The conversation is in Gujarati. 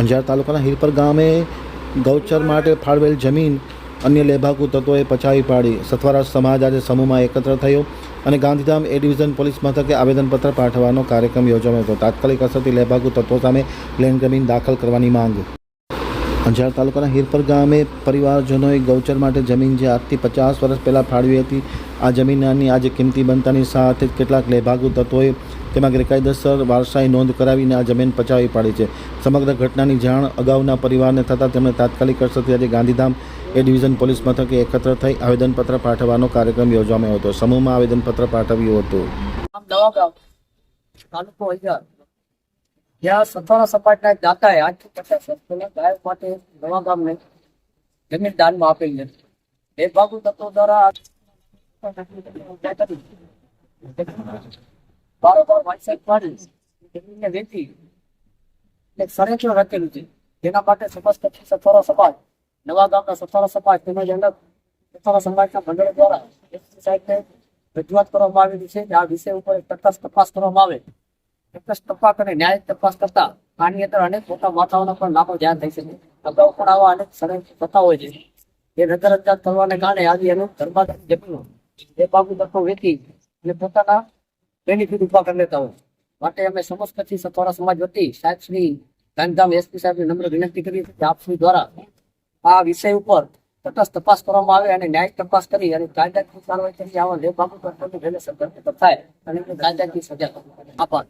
અંજાર તાલુકાના હિરપર ગામે ગૌચર માટે ફાળવેલ જમીન અન્ય લેભાગુ તત્વોએ પચાવી પાડી. સથવારા સમાજ આજે સમૂહમાં એકત્ર થયો અને ગાંધીધામ એ ડિવિઝન પોલીસ મથકે આવેદનપત્ર પાઠવવાનો કાર્યક્રમ યોજાયો હતો. તાત્કાલિક અસરથી લેભાગુ તત્વો સામે લેન્ડ જમીન દાખલ કરવાની માંગ. અંજાર તાલુકાના હિરપર ગામે પરિવારજનોએ ગૌચર માટે જમીન જે આજથી પચાસ વર્ષ પહેલાં ફાળવી હતી, આ જમીનની આજે કિંમતી બનતાની સાથે જ કેટલાક લેભાગુ તત્વોએ તેમાં ગેરકાયદેસર વારસાઈ નોંધ કરાવીને આ જમીન પચાવી પાડી છે. સમગ્ર ઘટનાની જાણ અગાઉના પરિવારને થતાં તેમણે તાત્કાલિક અસરથી આજે ગાંધીધામ એ ડિવિઝન પોલીસ મથકે એકત્ર થઈ આવેદનપત્ર પાઠવવાનો કાર્યક્રમ યોજવામાં હતો. સમૂહમાં આવેદનપત્ર પાઠવ્યું હતું. સપાટના દાતાએ આપેલી બારોબાર રચેલું છે. જેના માટે સમાજ તપાસ કરતા આની અંદર અનેક મોટા માથાઓના પણ લાભો ધ્યાન થઈ શકે. અગાઉ પણ આવા અનેક ષડયંત્ર થતા હોય છે. એ નજરઅંદાજ કરવાને કારણે આજે એનું ધર્માદાય જમીનો એ બાબુ તત્વો વેચી અને પોતાના બેનિફિટ ઊભા કરી લેતા હોય. માટે અમે સમસ્ત કચ્છી સથવારા સમાજ વતી સાહેબ શ્રી ગાંધીધામ એસપી સાહેબને નમ્ર વિનંતી કરીએ છીએ કે આપ શ્રી દ્વારા આ વિષય ઉપર તટસ્થ તપાસ કરવામાં આવે અને ન્યાયિક તપાસ કરી અને કાયદાકીય કાર્યવાહી કરી આવા લે બાબુ તત્વોની વહેલી ધરપકડ થાય અને કાયદાકીય સજા આભાર.